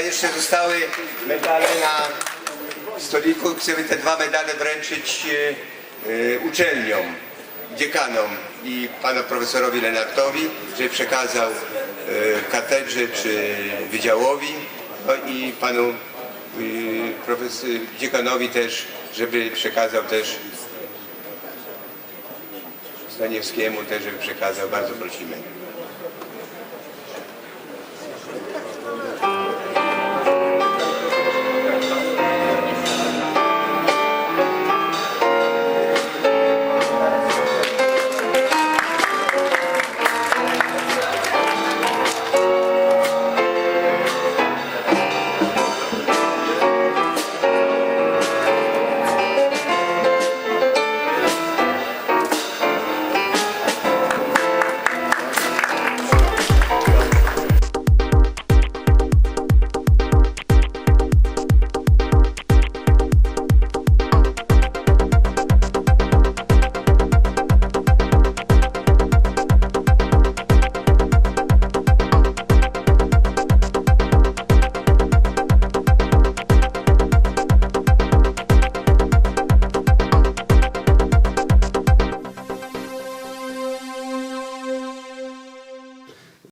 jeszcze zostały medale na stoliku. Chcemy te dwa medale wręczyć e, e, uczelniom, dziekanom i panu profesorowi Lenartowi, że przekazał e, katedrze czy wydziałowi no i panu profesor, dziekanowi też, żeby przekazał też Staniewskiemu też, żeby przekazał. Bardzo prosimy.